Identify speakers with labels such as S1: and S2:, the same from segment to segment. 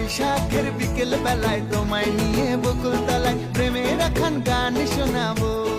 S1: বৈশাখের বিকেল বেলায় তোমায় নিয়ে বকুল তলায় প্রেমের এখন গান শোনাবো।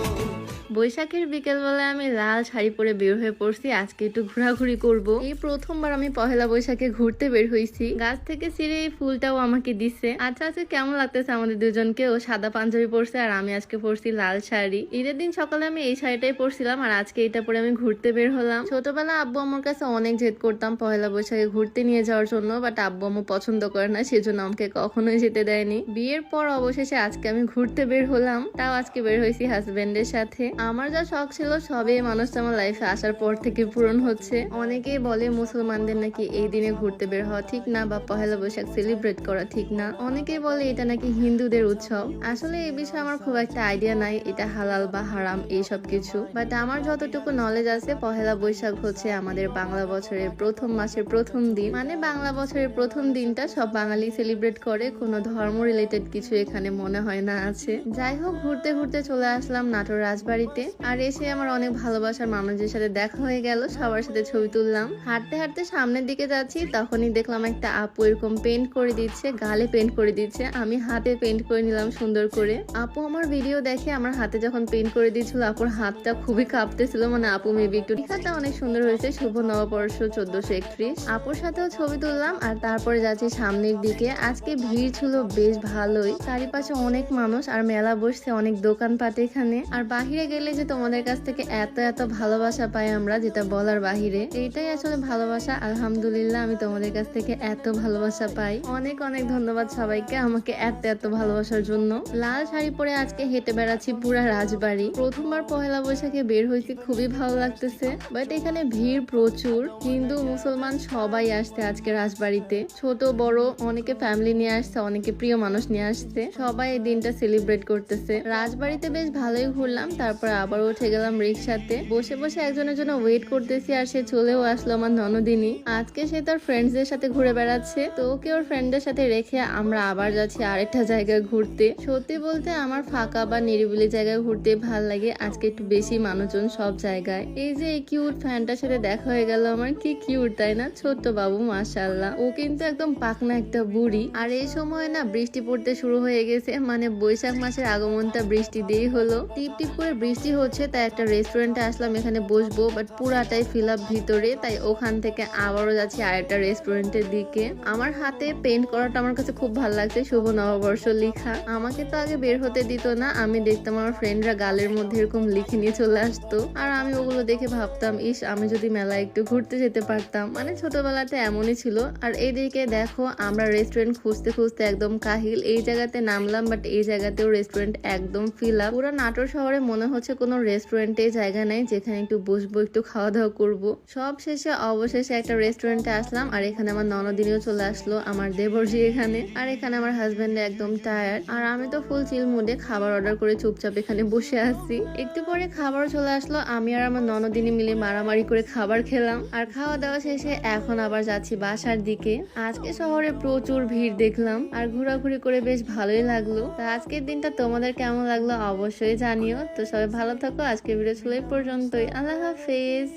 S2: বৈশাখের বিকেলবেলায় আমি লাল শাড়ি পরে বের হয়ে পড়ছি। আজকে একটু ঘোরাঘুরি করব। এই প্রথমবার আমি পহেলা বৈশাখে ঘুরতে বের হয়েছি। গাছ থেকে ছিঁড়ে এই ফুলটাও আমাকে দিচ্ছে আচ্ছা আচ্ছা কেমন লাগতেছে আমাদের দুজনকে ও সাদা পাঞ্জাবি পরছে আর আমি আজকে পরছি লাল শাড়ি। ঈদের দিন সকালে আমি এই শাড়িটাই পরছিলাম আর আজকে এটা পরে আমি ঘুরতে বের হলাম। ছোটবেলা আব্বু আমার কাছে অনেক জেদ করতাম পহেলা বৈশাখে ঘুরতে নিয়ে যাওয়ার জন্য বাট আব্বু আম্মু পছন্দ করে না, সেজন্য আমাকে কখনোই যেতে দেয়নি। বিয়ের পর অবশেষে আজকে আমি ঘুরতে বের হলাম। তাও আজকে বের হয়েছি হাজবেন্ডের সাথে। আমার যা শখ ছিল সবই মানুষ আমার লাইফে আসার পর থেকে পূরণ হচ্ছে। অনেকেই বলে মুসলমানদের নাকি এই দিনে ঘুরতে বের হওয়া ঠিক না বা পহেলা বৈশাখ সেলিব্রেট করা ঠিক না। অনেকেই বলে এটা নাকি হিন্দুদের উৎসব। আসলে এই বিষয়ে আমার খুব একটা আইডিয়া নাই, এটা হালাল বা হারাম এই সব কিছু। বাট আমার যতটুকু নলেজ আছে, পহেলা বৈশাখ হচ্ছে আমাদের বাংলা বছরের প্রথম মাসের প্রথম দিন। মানে বাংলা বছরের প্রথম দিনটা সব বাঙালি সেলিব্রেট করে, কোনো ধর্ম রিলেটেড কিছু এখানে মনে হয় না আছে। যাই হোক, ঘুরতে ঘুরতে চলে আসলাম নাটোর রাজবাড়িতে। আর এসে আমার অনেক ভালোবাসার মানুষদের সাথে দেখা হয়ে গেল, সবার সাথে ছবি তুললাম। হাঁটতে হাঁটতে সামনের দিকে যাচ্ছি, তখনই দেখলাম একটা আপু এরকম পেন্ট করে দিচ্ছে, গালে পেন্ট করে দিচ্ছে। আমি হাতে পেন্ট করে নিলাম সুন্দর করে। আপু আমার ভিডিও দেখে আমার হাতে যখন পেন্ট করে দিয়েছিল, আপুর হাতটা খুবই কাঁপতেছিল মানে আপু মেবি একটু টিকাটা অনেক সুন্দর হয়েছে, শুভ নববর্ষ চোদ্দশো একত্রিশ। আপুর সাথেও ছবি তুললাম, আর তারপরে যাচ্ছি সামনের দিকে। আজকে ভিড় ছিল বেশ ভালোই, চারিপাশে অনেক মানুষ, আর মেলা বসছে, অনেক দোকানপাট এখানে। আর বাহিরে গেলে যে তোমাদের কাছ থেকে এত এত ভালোবাসা পাই আমরা যেটা বলার বাহিরে, এইটাই আসলে ভালোবাসা। আলহামদুলিল্লাহ, আমি তোমাদের কাছ থেকে এত ভালোবাসা পাই। অনেক অনেক ধন্যবাদ সবাইকে আমাকে এত এত ভালোবাসার জন্য। লাল শাড়ি পরে আজকে হেঁটে বেড়াচ্ছি পুরা রাজবাড়ি। প্রথমবার পহেলা বৈশাখে বের হয়েছি খুবই ভালো লাগতেছে, বাট এখানে ভিড় প্রচুর। হিন্দু, মুসলমান সবাই আসছে আজকে রাজবাড়িতে। ছোট, বড়, অনেকে ফ্যামিলি নিয়ে আসছে, অনেকে প্রিয় মানুষ নিয়ে আসছে। সবাই এই দিনটা সেলিব্রেট করতেছে। রাজবাড়িতে বেশ ভালোই ঘুরলাম, তারপর আবার উঠে গেলাম রিক্সাতে। বসে বসে একজনের জন্য ওয়েট করতেছি আর সে চলেও আসলো আমার ননদিনী। আজকে সে তার ফ্রেন্ডসদের সাথে ঘুরে বেড়াচ্ছে। তো ওকে ওর ফ্রেন্ডদের সাথে রেখে আমরা আবার যাচ্ছি আরেকটা জায়গায় ঘুরতে। সত্যি বলতে আমার ফাঁকা বা নিরিবিলি জায়গায় ঘুরতে ভালো লাগে। আজকে একটু বেশি মানুষজন সব জায়গায়। এই যে এই কিউট ফ্যানটার সাথে দেখা হয়ে গেল আমার। কি কিউট তাই না? ছোট্ট বাবু মাশাল্লাহ ও কিন্তু একদম পাকনা একটা বুড়ি। আর এই সময় না বৃষ্টি পড়তে শুরু হয়ে গেছে। মানে বৈশাখ মাসের আগমনটা বৃষ্টি দিয়েই হলো। টিপ টিপ করে বৃষ্টি হচ্ছে, তাই একটা রেস্টুরেন্টে আসলাম, এখানে বসবো বাট পুরাটাই ফিল আপ ভিতরে, তাই ওখান থেকে আবারও যাচ্ছি আরেকটা রেস্টুরেন্টের দিকে। আমার হাতে পেন্ট করাটা আমার কাছে খুব ভালো লাগছে, শুভ নববর্ষ, লেখা। আমাকে তো আগে বের হতে দিত না, আমি দেখতাম আমার ফ্রেন্ডরা গালের মধ্যে এরকম লিখে নিয়ে চলে আসতো। আর আমি ওগুলো দেখে ভাবতাম, ইস, আমি যদি মেলায় একটু ঘুরতে যেতে পারতাম। মানে ছোটবেলাতে এমনই ছিল। আর এইদিকে দেখো, আমরা রেস্টুরেন্ট খুঁজতে খুঁজতে একদম কাহিল। এই জায়গাতে নামলাম বাট এই জায়গাতেও রেস্টুরেন্ট একদম ফিল আপ পুরো নাটোর শহরে মনে হচ্ছে কোনো রেস্টুরেন্টে জায়গা নেই, যেখানে একটু বসবো, একটু খাওয়া দাওয়া করব। সব শেষে, অবশেষে একটা রেস্টুরেন্টে আসলাম, আর এখানে আমার ননদিনীও চলে আসলো, আমার দেবর্ষি এখানে। আর এখানে আমার হাজব্যান্ড একদম টায়ার্ড আর আমি তো ফুল চিল মুডে খাবার অর্ডার করে চুপচাপ এখানে বসে আছি। একটু পরে খাবার চলে আসলো, আমি আর আমার ননদিনী মিলে মারামারি করে খাবার খেলাম। আর খাওয়া দাওয়া শেষে এখন আবার যাচ্ছি বাসার দিকে। আজকে শহরে প্রচুর ভিড় দেখলাম, আর ঘোরাঘুরি করে বেশ ভালোই লাগল। আজকের দিনটা তোমাদের কেমন লাগল অবশ্যই জানিও। তো সবাই ভালো থাকো। আজকের ভিডিও ছিল এই পর্যন্তই। আল্লাহ হাফেজ।